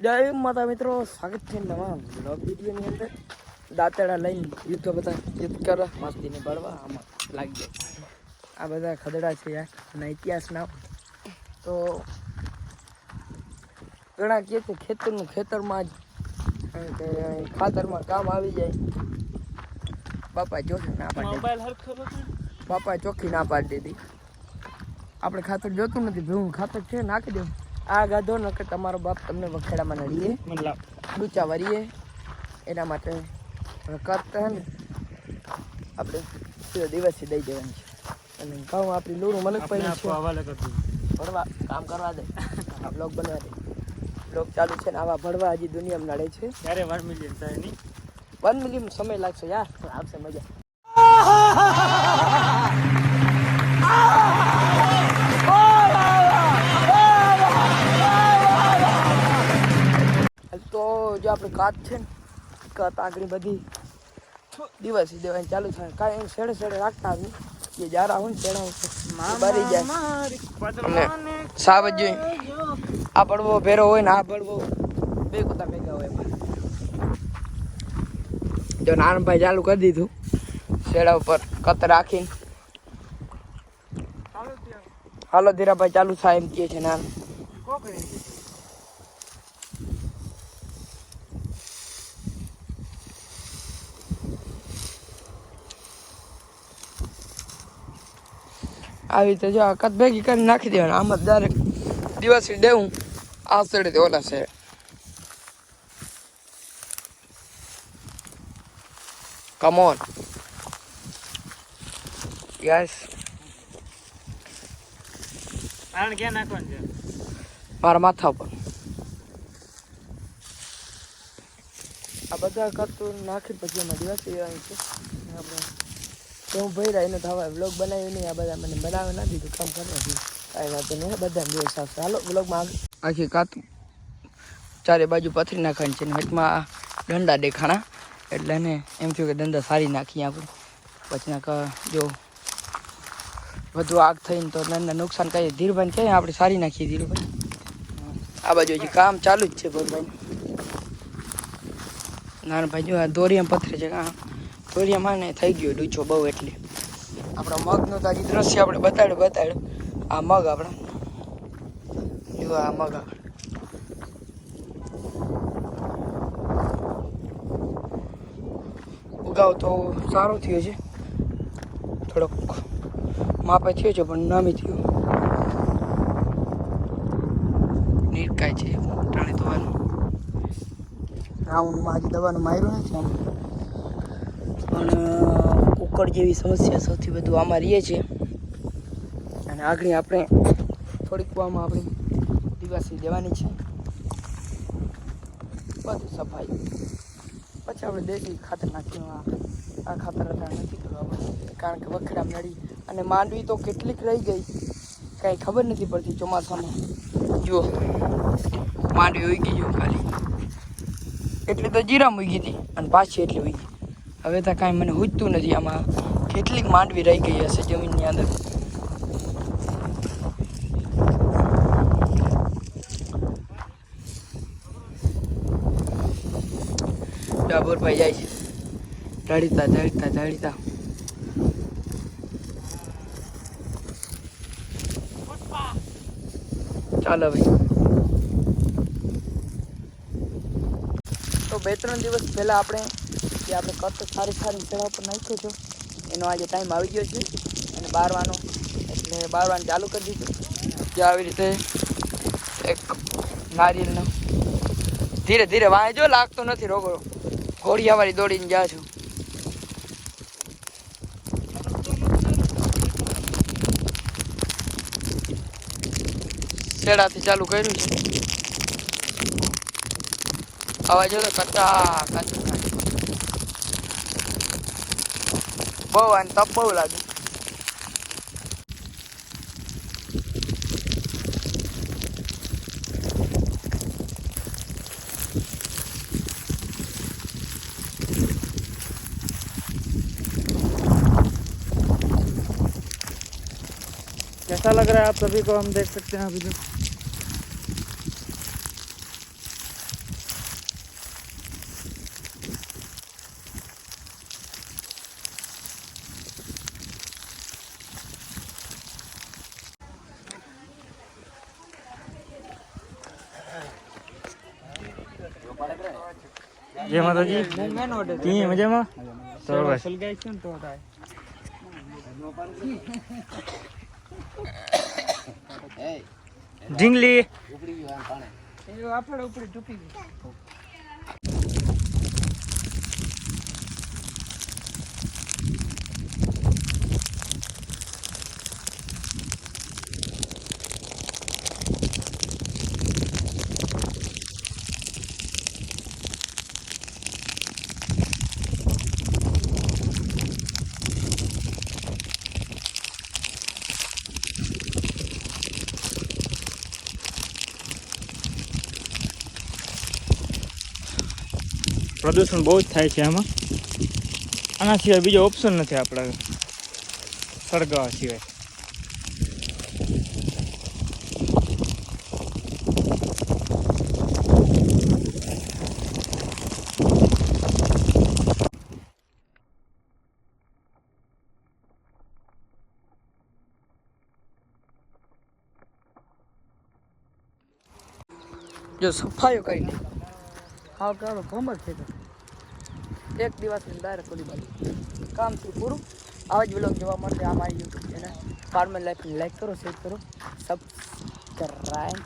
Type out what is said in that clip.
જય માતા મિત્રો સ્વાગત છે નવા બ્લોગ વિડીયોની અંદર. દાંતડા લઈને યુદ્ધ બધા યુદ્ધ કરવા મસ્તીને બળવા આમાં લાગી જાય આ બધા ખદડા છે યાર અને ઇતિહાસના તો ઘણા કહે છે ખેતરનું ખેતરમાં જ ખાતરમાં કામ આવી જાય. બાપા ચોખ્ખી ના પાડી બાપા ચોખ્ખી ના પાડી દીધી. આપણે ખાતર જોતું નથી ભીવું ખાતર છે નાખી દેવું આ ગાધો નકર તમારો બાપ તમને વખેડામાં નડીએ મતલબ. ડૂચા વરીએ. એના માટે કરતા ને. આપણે સીધો દિવસથી દઈ દેવાની છે. અને ઘઉં આપણી લૂરું મલક પડી છે. ભણવા કામ કરવા દે. આ બ્લોગ બનવા દે. બ્લોગ ચાલુ છે ને આવા ભણવા હજી દુનિયામાં નડે છે. ત્યારે વન મિલિયન થાય નહીં? વન મિલિયન સમય લાગશે યાર. પણ આવશે મજા. જો આપણે કાચ છે ને કાચ આગળ બધી દિવસ દેવાની ચાલુ થાય. કાંઈ એમ શેડે શેડે રાખતા આવી કે જારા હોય ને બરી જાય. અને સાવજ આ પડવો ભેરો હોય ને આ પડવો. બે કુતા ભેગા હોય જો નાનભાઈ ચાલુ કરી દીધું. શેડા ઉપર કત રાખીને. હાલો ધીરાભાઈ ચાલુ થાય એમ કહે છે નાન. આવી રીતે જો કત ભેગી કરીને નાખી દેવાનું. આમાં દરેક દિવસે દેવું આ શેડે ઓલા છે કમોન યસ કારણ ક્યાં નાખવાનું છે. મારા માથા ઉપર. આ બધા કરતું નાખી પછી એમાં દિવસ આવી છે અને આપણે હું ભાઈ રહ્યો તો થવા બ્લોગ બનાવ્યો નહીં, આ બધા મને બનાવે ના દીધું, કામ કરવા દીધું કાંઈ વાંધો નહીં બધા દિવસ આવશે હાલો બ્લોગમાં આખી કાતું ચારે બાજુ પથરી નાખવાની છે ને વચમાં દંડા દેખાણા. એટલે એને એમ થયું કે દંડા સારી નાખીએ આપણે. પછી ના જો વધુ આગ થઈને તો નંદા નુકસાન કરીએ ધીરુભાઈ કહીએ આપણે સારી નાખીએ ધીરુભાઈ? આ બાજુ હજી કામ ચાલુ જ છે ભગવાન. નાના ભાઈ જો આ એમ પથરે છે હા દોરિયામાં ને થઈ ગયો ડૂચો બહુ એટલે. આપણા મગનું તાજી દ્રશ્ય આપણે બતાડ્યું બતાડ આ મગ આપણા. જો આ મગ આપણે. ઉગાવ તો સારો થયો છે. થોડોક માપે થયો છે, પણ નામી થયો. નીરકાય છે ટાણે દવાનું રાઉન્ડમાં આજે દવાનું માર્યું નથી પણ કુકડ જેવી સમસ્યા સૌથી વધુ આમાં રહીએ છે. અને આગળ આપણે થોડીક વામાં આપણે દિવાસી દેવાની છે. બધું સફાઈ. પછી આપણે દેશી ખાતર નાખ્યું આ ખાતર નથી કરવા કારણ કે વખરામ નડી અને માંડવી તો કેટલીક રહી ગઈ. કાંઈ ખબર નથી પડતી ચોમાસામાં. જુઓ. માંડવી ઉગી ગયું ખાલી. એટલી તો જીરા મૂકી હતી. અને પાછી એટલી ઉગી. હવે તો કાંઈ મને હૂજતું નથી, આમાં કેટલીક માંડવી રહી ગઈ હશે જમીનની અંદર. ડાબોરભાઈ જાય છે. ઢાળીતા ઢળીતા ઢળીતા ચાલો ભાઈ. તો બે, ત્રણ દિવસ પહેલાં આપણે જે આપણે કટ સારી સારી ચડા ઉપર નાખ્યો છો. એનો આજે ટાઈમ આવી ગયો છે અને બારવાનો, એટલે બારવાનું ચાલુ કરી દીધું. જે આવી રીતે એક નારિયેલનો ધીરે ધીરે વાંચો જો, લાગતો નથી રોગો ઘોડિયાવાળી દોડીને જા છું. શેડાથી ચાલુ કર્યું છે. અવાજો તો કચા બહુ અને તપ બહુ લાગે कैसा लग रहा है आप सभी को हम देख सकते हैं अभी जो જય માતાજી. કી મજામાં? તો બસ. તો થાય ઢીંગલી આપણે ઉપર ચૂકી પ્રદૂષણ બહુ જ થાય છે આમાં. આના સિવાય બીજો ઓપ્શન નથી આપણા સળગાવા સિવાય. જો સફાઈઓ કરી નહીં હા કાળો ભમર છે તો. એક દિવસની ડાયરેક્ટ ખોલી બાજુ કામ થયું પૂરું. આવા જ બ્લોગ જોવા માટે આ મારી YouTube channel farmer life like કરો શેર કરો. સબસ્ક્રાઈબ